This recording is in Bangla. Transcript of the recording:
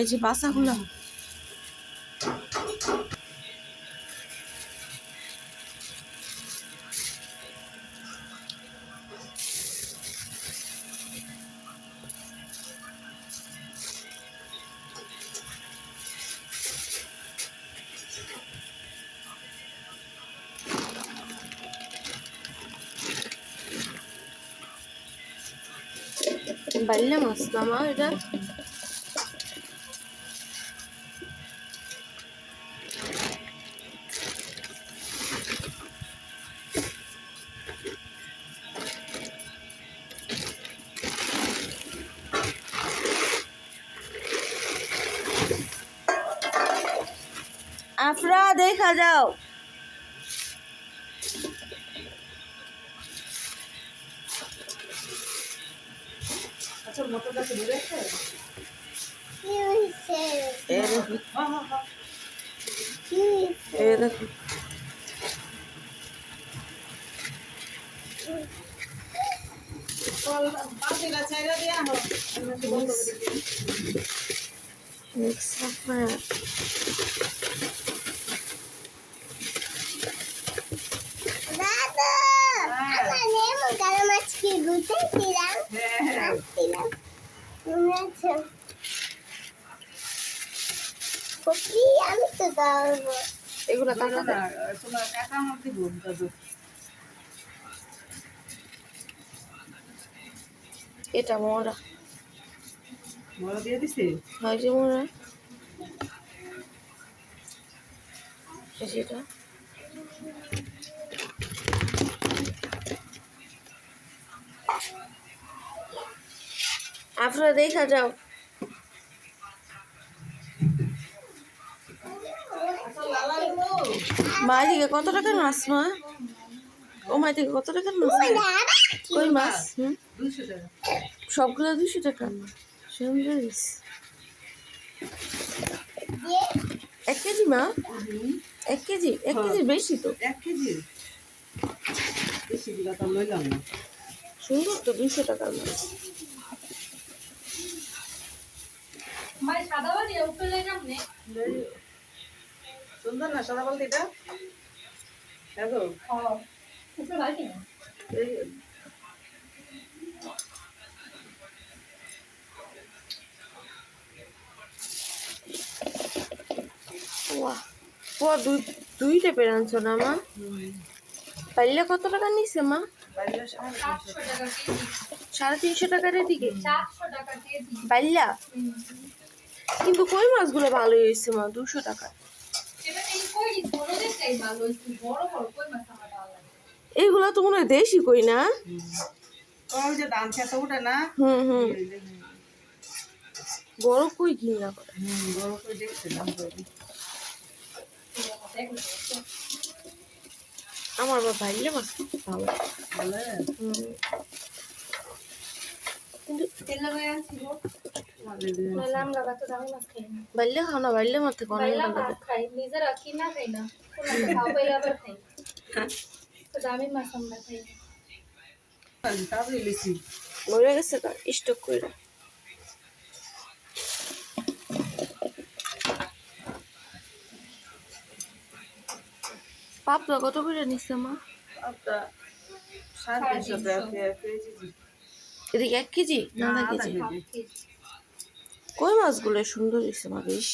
এই যে বাসাগুলো। বাল্লা মাছ না মা এটা আফরা দেখা যাও। আচ্ছা মোটরটা তো দূরে আছে এ দেখো হ্যাঁ হ্যাঁ হ্যাঁ এ দেখো কল পাতিলা ছাইরা দিয়া হোক মিক্স আফরা হ্যাঁ আমি তো দাঁড়াবো এগুলো তোমার এটা মোরা বড় দিয়ে দিছে? হয় যে মোরা সেটা আপনারা দেখা যাও। মা এদিকে কত টাকার মাছ মা? ও মা এদিকে কত টাকার মাছ? কই মাছ হুম? সবগুলো দুশো টাকা? এক কেজি মা? এক কেজি এক কেজি বেশি তো। এক কেজি? তো সুন্দর তো দুশো টাকার মাছ। সুন্দর না সাদা বলতে এটা? দেখো ওয়া ওয়া দুই দুইটা না মা? পাইলে কত টাকা নিছে মা? সাড়ে তিনশো টাকার দিকে পাইলা? কিন্তু কই মাছগুলো ভালোই হয়েছে মা? দুশো টাকা। এইগুলো তো মনে হয় দেশি কই না? বড় কই কিনা করে? বড় করে দেখছিলাম আমার বা পাইলে মাছ খুব ভালো ভালো। হুম। কিন্তু বাইলে খাও না বাইলে মাথে কোন নিজেরা কিনা খাই না খাও পাইলে আবার খাই তো দামি মাছ আমরা খাই মরে গেছে তা স্টক করে পাপড়া কত করে নিচ্ছে মা? আপনার সাড়ে তিনশো টাকা এদিকে এক কেজি? না কেজি। কই মাছগুলো? সুন্দর হয়েছে মা বেশ